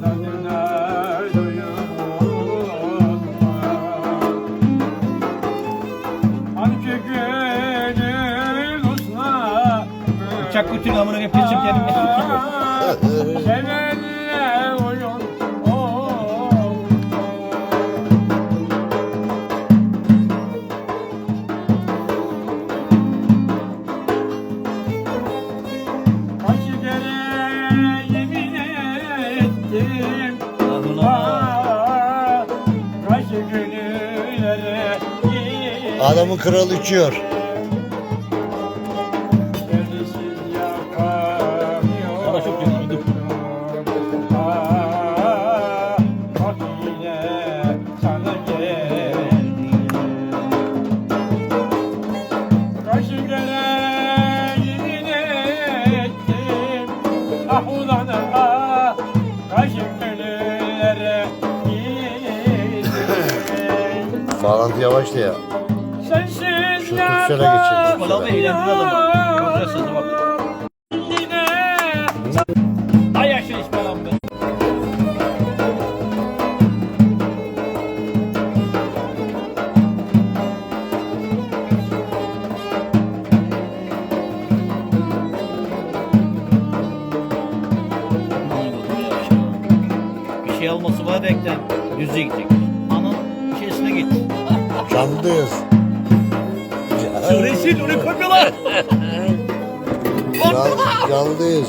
Tadına doyulmaz. Hangi gönül usna Uçak kutunu amına koyayım peşim kendime. Kaç gönüllere gittim Bağlantı yavaştı ya. Türksel'e geçelim. Adamı. Güzel sözü bak. Ay yaşa içme lan be. Bir şey alması var derken düzce gidecek. Anın şeysine git. Canlıyız. Resul onu koymuyorlar. Can, canlıyız.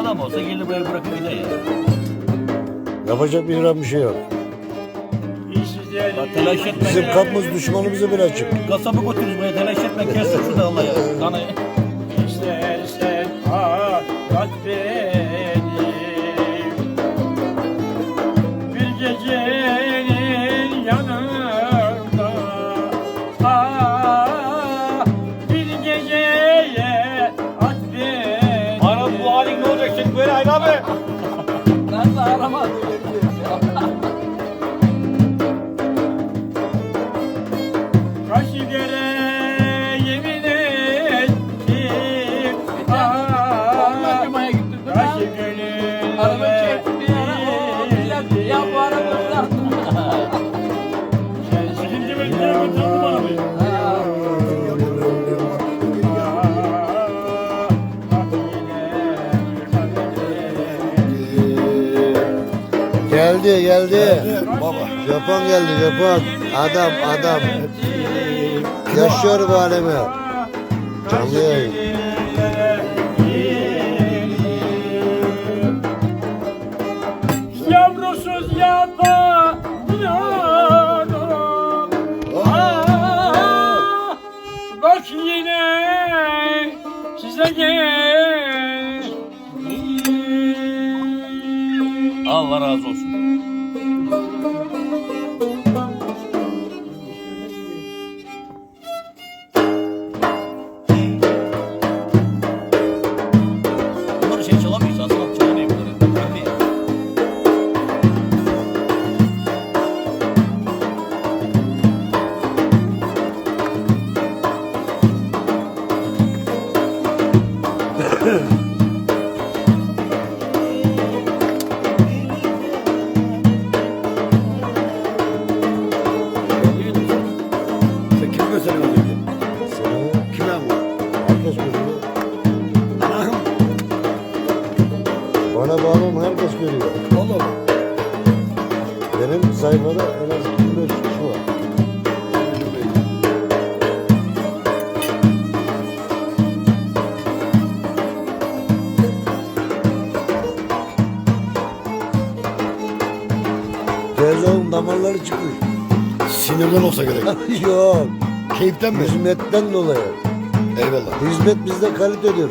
Adam olsa gelir buraya bırakıp gider ya. Yapacak bir bir şey yok. Bak telaş etme. Bizim kapımız düşmanımızı bile açık. Kasabı götürürüz buraya telaş etme. Kes şurada Allah ya. Geldi geldi. Japon geldi Japon. Adam adam. Yaşıyor bu alemi. Canlı yayın. Yavrusuz yapamıyorum Ah, Bak yine size gel Allah razı olsun. Sinirden olsa gerek. Yok. Keyiften mi? Hizmetten dolayı. Eyvallah. Hizmet bizde kalitedir.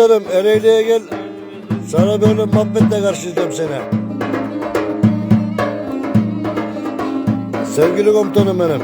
Muhtarım Ereğli'ye gel. Sana böyle muhabbetle karşılayacağım seni. Sevgili komutanım benim.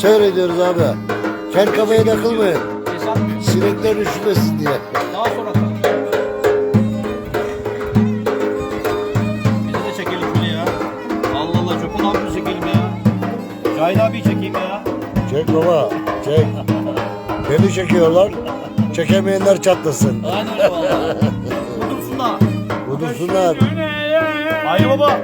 Seyrediyoruz abi. Kel kafaya takılmayın. Sinekler üşümesin diye. Daha sonra Bizi de çekelim bile ya. Allah Allah çok olan bir çekelim ya. Cahil abi çekeyim ya. Çek baba. Çek. Beni çekiyorlar. Çekemeyenler çatlasın. Aynen öyle valla. Udursunlar. Udursunlar. Hayır baba.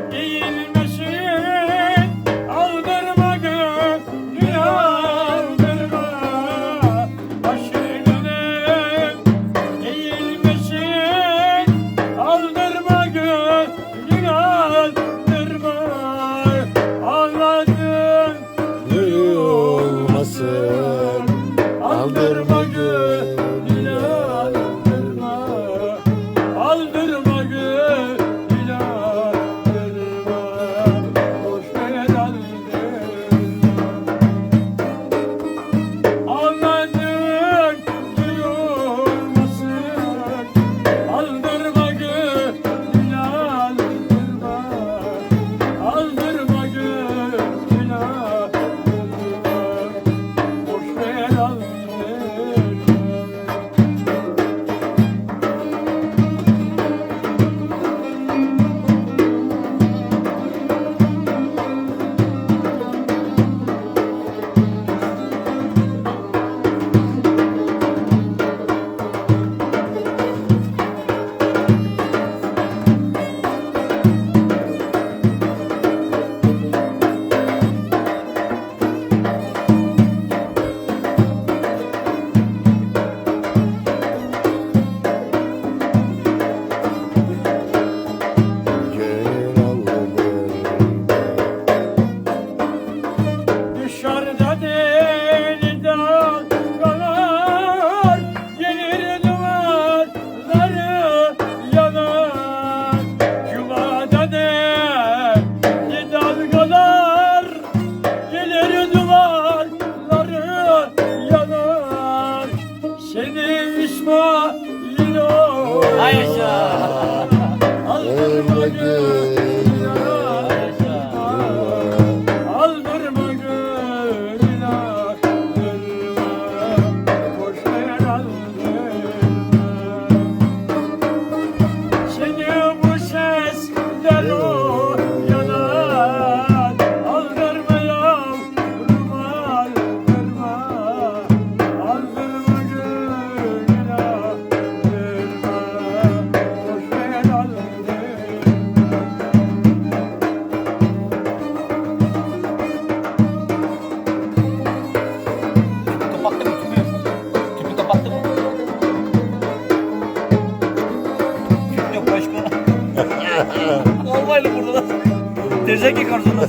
Zeki Korsun'da.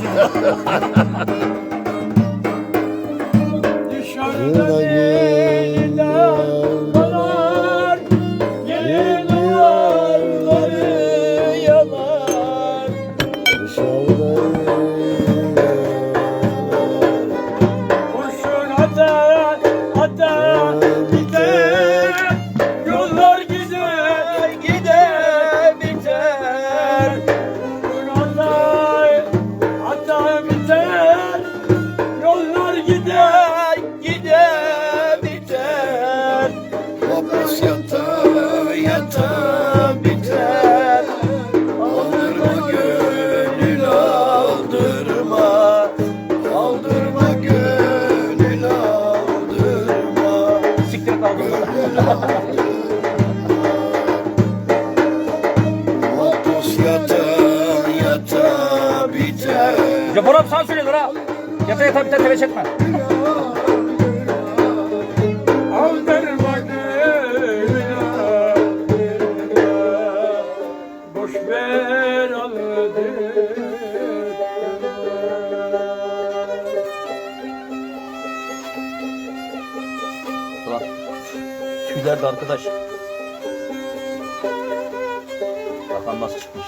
Nereden Otuz yata yata biter. Ya Borat sana söylüyorlar ha. Yata yata biter tele çekme. Tamam. Tüyler de arkadaş. Bakalım nasıl çıkmış.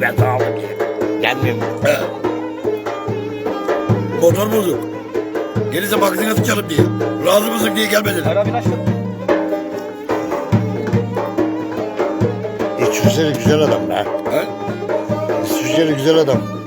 Elliyi ben aldım diye. Gelmiyorum. Motor bozuk. Gelirse magazine sıçarım diye. Razı mısın diye gelmedi. Hayır abi aşkım. İsviçreli güzel adam be. He? İsviçreli güzel adam.